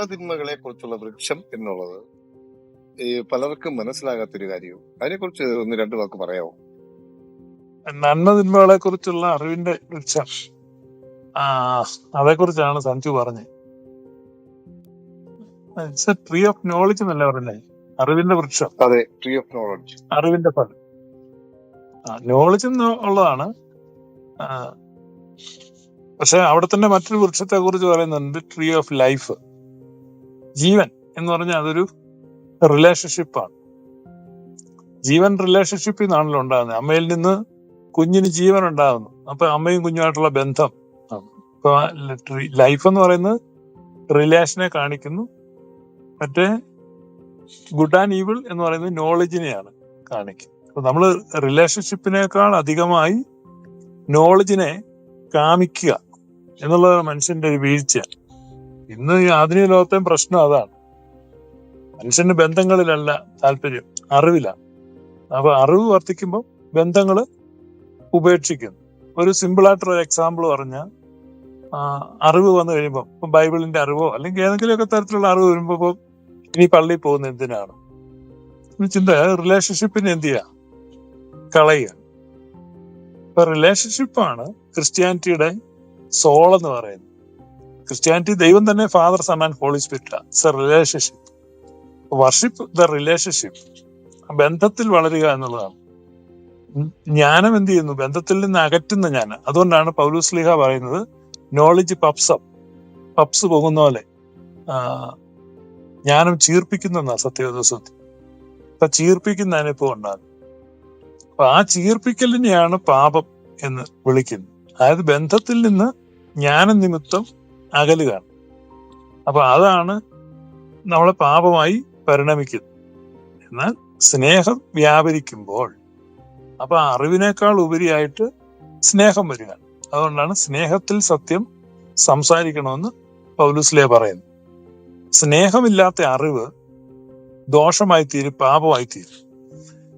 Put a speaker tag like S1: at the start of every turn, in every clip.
S1: നന്മതിന്മകളെ കുറിച്ചുള്ള വൃക്ഷം എന്നുള്ളത് ഈ പലർക്കും മനസ്സിലാകാത്തൊരു കാര്യവും. അതിനെക്കുറിച്ച് ഒന്ന് രണ്ട് വാക്ക് പറയാമോ?
S2: നന്മ തിന്മകളെ കുറിച്ചുള്ള അറിവിന്റെ വൃക്ഷം. ആ അതേക്കുറിച്ചാണ് സഞ്ജു പറഞ്ഞത്. It's a tree of knowledge എന്നല്ലേ പറഞ്ഞേ? അറിവിന്റെ വൃക്ഷം.
S1: അതെ ട്രീ ഓഫ് നോളജ്
S2: അറിവിന്റെ ഫലം. നോളജ് ഉള്ളതാണ്. പക്ഷെ അവിടെ തന്നെ മറ്റൊരു വൃക്ഷത്തെ കുറിച്ച് പറയുന്നുണ്ട് ട്രീ ഓഫ് ലൈഫ് ജീവൻ എന്ന് പറഞ്ഞാൽ അതൊരു റിലേഷൻഷിപ്പാണ് ജീവൻ റിലേഷൻഷിപ്പിൽ നിന്നാണല്ലോ ഉണ്ടാകുന്നത് അമ്മയിൽ നിന്ന് കുഞ്ഞിന് ജീവൻ ഉണ്ടാകുന്നു അപ്പൊ അമ്മയും കുഞ്ഞുമായിട്ടുള്ള ബന്ധം ആണ്. ഇപ്പൊ ലൈഫ് എന്ന് പറയുന്നത് റിലേഷനെ കാണിക്കുന്നു. മറ്റേ ഗുഡ് ആൻഡ് ഈവിൾ എന്ന് പറയുന്നത് നോളജിനെയാണ് കാണിക്കുന്നത്. അപ്പൊ നമ്മൾ റിലേഷൻഷിപ്പിനേക്കാൾ അധികമായി നോളജിനെ കാമിക്കുക എന്നുള്ളത് മനുഷ്യന്റെ ഒരു വീഴ്ച. ഇന്ന് ഈ ആധുനിക ലോകത്തെ പ്രശ്നം അതാണ്. മനുഷ്യന് ബന്ധങ്ങളിലല്ല താല്പര്യം അറിവിലാണ് അപ്പൊ അറിവ് വർദ്ധിക്കുമ്പോൾ ബന്ധങ്ങൾ ഉപേക്ഷിക്കുന്നു. ഒരു സിമ്പിൾ ആയിട്ടുള്ള ഒരു എക്സാമ്പിൾ പറഞ്ഞാൽ അറിവ് വന്നു കഴിയുമ്പോൾ ഇപ്പൊ ബൈബിളിന്റെ അറിവോ അല്ലെങ്കിൽ ഏതെങ്കിലുമൊക്കെ തരത്തിലുള്ള അറിവ് വരുമ്പോ ഇപ്പൊ ഇനി പള്ളിയിൽ പോകുന്ന എന്തിനാണ്? ചിന്ത റിലേഷൻഷിപ്പിന് എന്ത് ചെയ്യുക കളയുക. ഇപ്പൊ റിലേഷൻഷിപ്പാണ് ക്രിസ്ത്യാനിറ്റിയുടെ സോൾ എന്ന് പറയുന്നത്. ക്രിസ്ത്യാനിറ്റി ദൈവം തന്നെ Father Son and Holy Spirit it's a relationship worship the relationship ബന്ധത്തിൽ വളരുക എന്നുള്ളതാണ്. ജ്ഞാനം എന്ത് ചെയ്യുന്നു? ബന്ധത്തിൽ നിന്ന് അകറ്റുന്ന ജ്ഞാനം. അതുകൊണ്ടാണ് പൗലൂസ് ലീഹ പറയുന്നത് നോളജ് പപ്സ് പപ്സ് പോകുന്ന പോലെ. ജ്ഞാനം ചീർപ്പിക്കുന്ന സത്യം അപ്പൊ ചീർപ്പിക്കുന്ന അനുഭവം ഉണ്ടാകും. അപ്പൊ ആ ചീർപ്പിക്കലിനെയാണ് പാപം എന്ന് വിളിക്കുന്നത്. അതായത് ബന്ധത്തിൽ നിന്ന് ജ്ഞാന നിമിത്തം അകലുകയാണ് അപ്പൊ അതാണ് നമ്മളെ പാപമായി പരിണമിക്കുന്നത്. എന്നാൽ സ്നേഹം വ്യാപരിക്കുമ്പോൾ അപ്പൊ അറിവിനേക്കാൾ ഉപരിയായിട്ട് സ്നേഹം വരിക. അതുകൊണ്ടാണ് സ്നേഹത്തിൽ സത്യം സംസാരിക്കണമെന്ന് പൗലുസ്ലേ പറയുന്നു സ്നേഹമില്ലാത്ത അറിവ് ദോഷമായി തീരും പാപമായി തീരും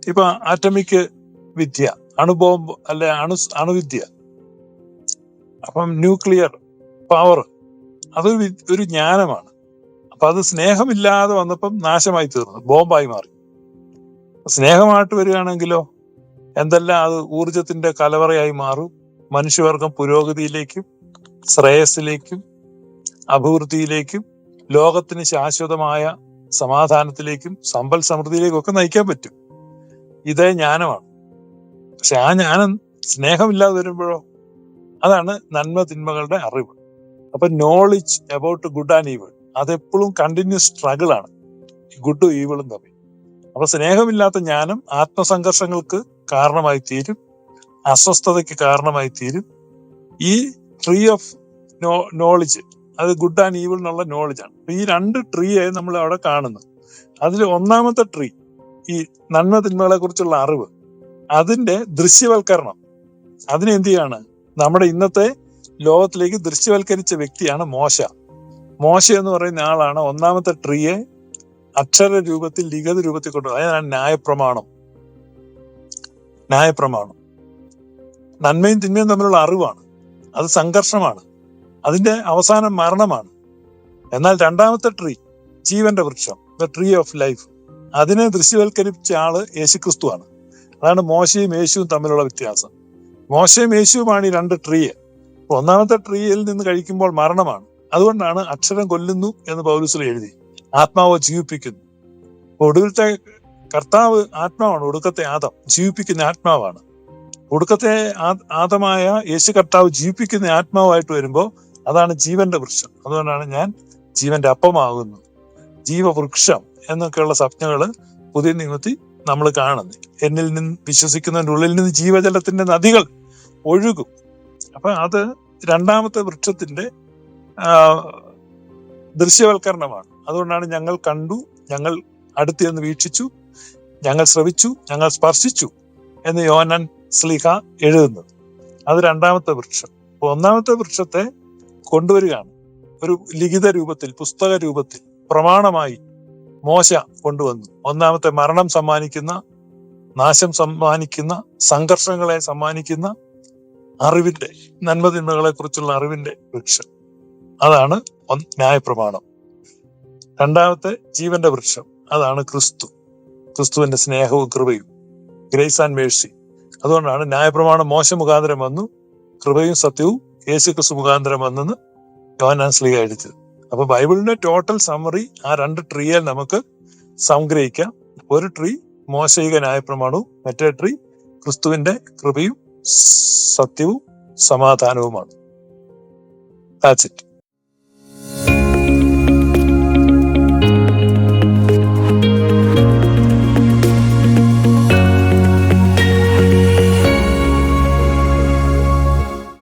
S2: ഇപ്പൊ ആറ്റമിക് വിദ്യ അണുബോംബ് അല്ലെ അണു അണുവിദ്യ. അപ്പം ന്യൂക്ലിയർ പവർ അതൊരു ഒരു ജ്ഞാനമാണ്. അപ്പൊ അത് സ്നേഹമില്ലാതെ വന്നപ്പം നാശമായി തീർന്നു ബോംബായി മാറി. സ്നേഹമായിട്ട് വരികയാണെങ്കിലോ എന്തെല്ലാം അത് ഊർജത്തിന്റെ കലവറയായി മാറും മനുഷ്യവർഗം പുരോഗതിയിലേക്കും ശ്രേയസ്സിലേക്കും അഭിവൃദ്ധിയിലേക്കും ലോകത്തിന് ശാശ്വതമായ സമാധാനത്തിലേക്കും സമ്പൽ സമൃദ്ധിയിലേക്കും ഒക്കെ നയിക്കാൻ പറ്റും. ഇതേ ജ്ഞാനമാണ്. പക്ഷെ ആ ജ്ഞാനം സ്നേഹമില്ലാതെ വരുമ്പോഴോ അതാണ് നന്മ തിന്മകളുടെ അറിവ്. അപ്പൊ knowledge about good and evil അതെപ്പോഴും കണ്ടിന്യൂസ് സ്ട്രഗിൾ ആണ്. ഗുഡും ഈവിളും തമ്മിൽ. അപ്പൊ സ്നേഹമില്ലാത്ത ജ്ഞാനം ആത്മസംഘർഷങ്ങൾക്ക് കാരണമായി തീരും. അസ്വസ്ഥതയ്ക്ക് കാരണമായി തീരും. ഈ ട്രീ ഓഫ് നോളജ് അത് ഗുഡ് ആൻഡ് ഈവിൾ എന്നുള്ള നോളജ് ആണ്. അപ്പൊ ഈ രണ്ട് ട്രീയെ നമ്മൾ അവിടെ കാണുന്നു. അതിൽ ഒന്നാമത്തെ ട്രീ ഈ നന്മ തിന്മകളെ കുറിച്ചുള്ള അറിവ് അതിന്റെ ദൃശ്യവൽക്കരണം. അതിനെ എന്ത് ചെയ്യാണ് നമ്മുടെ ഇന്നത്തെ ലോകത്തിലേക്ക് ദൃശ്യവൽക്കരിച്ച വ്യക്തിയാണ് മോശ. മോശ എന്ന് പറയുന്ന ആളാണ് ഒന്നാമത്തെ ട്രീയെ അക്ഷര രൂപത്തിൽ ലിഖിത രൂപത്തിൽ കൊണ്ടു അതാണ് ന്യായപ്രമാണം. ന്യായപ്രമാണം. നന്മയും തിന്മയും തമ്മിലുള്ള അറിവാണ്. അത് സംഘർഷമാണ്. അതിന്റെ അവസാനം മരണമാണ്. എന്നാൽ രണ്ടാമത്തെ ട്രീ ജീവന്റെ വൃക്ഷം ദ ട്രീ ഓഫ് ലൈഫ് അതിനെ ദൃശ്യവൽക്കരിച്ച ആൾ യേശുക്രിസ്തുവാണ്. അതാണ് മോശയും യേശുവും തമ്മിലുള്ള വ്യത്യാസം. മോശയും യേശുവുമാണ് ഈ രണ്ട് ട്രീ ഒന്നാമത്തെ ട്രീയിൽ നിന്ന് കഴിക്കുമ്പോൾ മരണമാണ്. അതുകൊണ്ടാണ് അക്ഷരം കൊല്ലുന്നു എന്ന് പൗലൂസിൽ എഴുതി. ആത്മാവ് ജീവിപ്പിക്കുന്നു. ഒടുവിലത്തെ കർത്താവ് ആത്മാവാണ്. ഒടുക്കത്തെ ആദം ജീവിപ്പിക്കുന്ന ആത്മാവാണ്. ഒടുക്കത്തെ ആദമായ യേശു കർത്താവ് ജീവിപ്പിക്കുന്ന ആത്മാവായിട്ട് വരുമ്പോൾ അതാണ് ജീവന്റെ വൃക്ഷം. അതുകൊണ്ടാണ് ഞാൻ ജീവന്റെ അപ്പമാകുന്നു. ജീവവൃക്ഷം എന്നൊക്കെയുള്ള സ്വപ്നങ്ങൾ പുതിയ നിയമത്തിൽ നമ്മൾ കാണുന്നത് എന്നിൽ നിന്ന് വിശ്വസിക്കുന്നതിന്റെ ഉള്ളിൽ നിന്ന് ജീവജലത്തിന്റെ നദികൾ ഒഴുകും. അപ്പൊ അത് രണ്ടാമത്തെ വൃക്ഷത്തിന്റെ ദൃശ്യവൽക്കരണമാണ്. അതുകൊണ്ടാണ് ഞങ്ങൾ കണ്ടു ഞങ്ങൾ അടുത്തിരുന്ന് വീക്ഷിച്ചു ഞങ്ങൾ ശ്രവിച്ചു ഞങ്ങൾ സ്പർശിച്ചു എന്ന് യോനൻ സ്ലിഹ എഴുതുന്നത്. അത് രണ്ടാമത്തെ വൃക്ഷം. അപ്പൊ ഒന്നാമത്തെ വൃക്ഷത്തെ കൊണ്ടുവരികയാണ്. ഒരു ലിഖിത രൂപത്തിൽ പുസ്തക രൂപത്തിൽ പ്രമാണമായി മോശ കൊണ്ടുവന്നു. ഒന്നാമത്തെ മരണം സമ്മാനിക്കുന്ന നാശം സമ്മാനിക്കുന്ന സംഘർഷങ്ങളെ സമ്മാനിക്കുന്ന അറിവിന്റെ നന്മതിന്മകളെ കുറിച്ചുള്ള അറിവിന്റെ വൃക്ഷം. അതാണ് ന്യായപ്രമാണം. രണ്ടാമത്തെ ജീവന്റെ വൃക്ഷം അതാണ് ക്രിസ്തു. ക്രിസ്തുവിന്റെ സ്നേഹവും കൃപയും ഗ്രേസ് ആൻഡ് മേഴ്സി. അതുകൊണ്ടാണ് ന്യായപ്രമാണം മോശം മുഖാന്തരം വന്നു കൃപയും സത്യവും യേശു ക്രിസ്തു മുഖാന്തരം വന്നെന്ന് യോഹന്നാൻ സ്ലീഹ എഴുതിയത്. അപ്പൊ ബൈബിളിന്റെ ടോട്ടൽ സമ്മറി ആ രണ്ട് ട്രീയെ നമുക്ക് സംഗ്രഹിക്കാം. ഒരു ട്രീ മോശയിക ന്യായപ്രമാണവും മറ്റേ ട്രീ ക്രിസ്തുവിന്റെ കൃപയും സത്യവും സമാധാനവുമാണ് ദാറ്റ്സ് it.